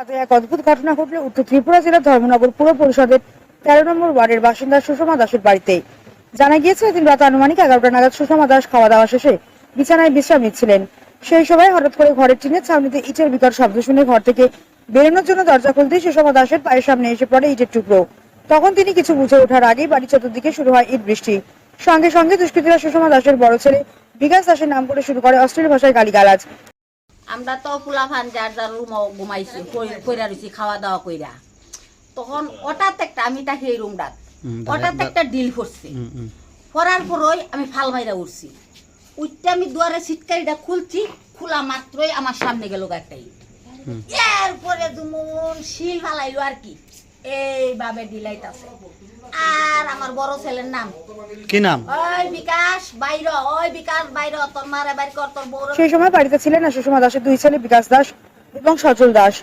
রাতে এক অদ্ভুত ঘটনা ঘটল উত্তর ত্রিপুরা জেলার ধর্মনগর পুর পরিষদের তেরো নম্বর ওয়ার্ডের বাসিন্দা সুষমা দাসের বাড়িতে। জানা গিয়েছে, এদিন রাত আনুমানিক এগারোটা নাগাদ সুষমা দাস খাওয়া দাওয়া শেষে বিছানায় বিশ্রাম নিচ্ছিলেন সেই সময় হঠাৎ করে ঘরের টিনের ছাউনিতে ইটের বিকট শব্দ শুনে ঘর থেকে বেরোনোর জন্য দরজা খুলতেই সুষমা দাসের পায়ের সামনে এসে পড়ে ইটের টুকরো। তখন তিনি কিছু বুঝে ওঠার আগেই বাড়ির চতুর্দিকে শুরু হয় ইট বৃষ্টি। সঙ্গে সঙ্গে দুষ্কৃতীরা সুষমা দাসের বড় ছেলে বিকাশ দাসের নাম করে শুরু করে অশ্লীল ভাষায় গালিগালাজ। আমরা তো ফুলাফান যার যার রুম ঘুমাইছি কই- কইরা রইছি খাওয়া দাওয়া কইরা। তখন হঠাৎ একটা আমি তাকে এই রুম ডাক। হঠাৎ একটা ডিল করছে। করার পরই আমি ফাল মাইরা উঠছি। উঠতে আমি দুয়ারে সিটকারিটা খুলছি খোলা মাত্রই আমার সামনে গেল গাড়িটাই। এরপরে দুমন শিল ফালাইলো আর কি। এইভাবে আর আমার বড় ছেলের নাম। কি নাম? ওই বিকাশ বাইর ওই বিকাশ বাইর তোর মারে বাইর কর তোর বউর সেই সময় বাড়িতে ছিলেন না সুষমা দাসের দুই ছেলে বিকাশ দাস এবং সচল দাস।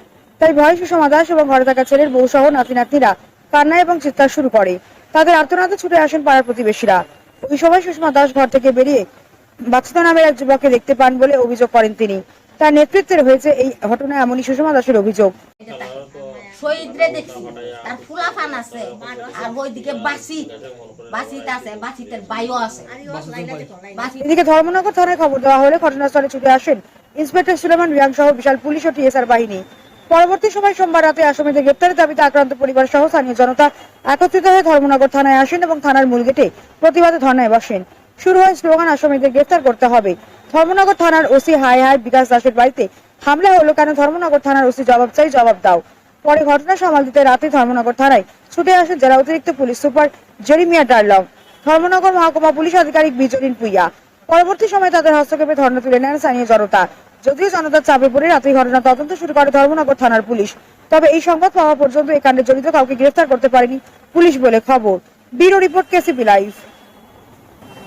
তাই ভয়ে সুষমা দাস এবং ঘরে থাকা ছেলের বউ সহ নাতি নাতনিরা কান্না এবং চিৎকার শুরু করে। তাদের আর্তনাদে ছুটে আসেন পাড়ার প্রতিবেশীরা। ওই সময় সুষমা দাস ঘর থেকে বেরিয়ে বাচ্চুতা নামের এক যুবককে দেখতে পান বলে অভিযোগ করেন তিনি। তার নেতৃত্বে হয়েছে এই ঘটনা এমনই সুষমা দাসের অভিযোগ। শহীদরে তার ফুলা ফান আছে। আর ওইদিকে বাসি দাবিতে আক্রান্ত পরিবার সহ স্থানীয় জনতা একত্রিত হয়ে ধর্মনগর থানায় আসেন এবং থানার মূল গেটে প্রতিবাদে ধর্নায় বসেন। শুরু হয় স্লোগান, আসামিদের গ্রেপ্তার করতে হবে। ধর্মনগর থানার ওসি হাই হাই বিকাশ দাসের বাড়িতে হামলা হলো কেন? ধর্মনগর থানার ওসি জবাব চাই, জবাব দাও। পরে ঘটনা সামাল দিতে রাতে ধর্মনগর থানায় ছুটে আসেন জেলা অতিরিক্ত police super Jeremiah Darlong. Dharmanagar মহকুমা পুলিশ আধিকারিক বিজরিন পুইয়া। পরবর্তী সময়ে তাদের হস্তক্ষেপে ধর্ণা তুলে নেন স্থানীয় জনতা। যদিও জনতার চাপে পড়ে রাতে ঘটনা তদন্ত শুরু করে ধর্মনগর থানার পুলিশ। তবে এই সংবাদ পাওয়া পর্যন্ত এই কাণ্ডে জড়িত কাউকে গ্রেফতার করতে পারেনি পুলিশ বলে খবর। Bureau report KCP live.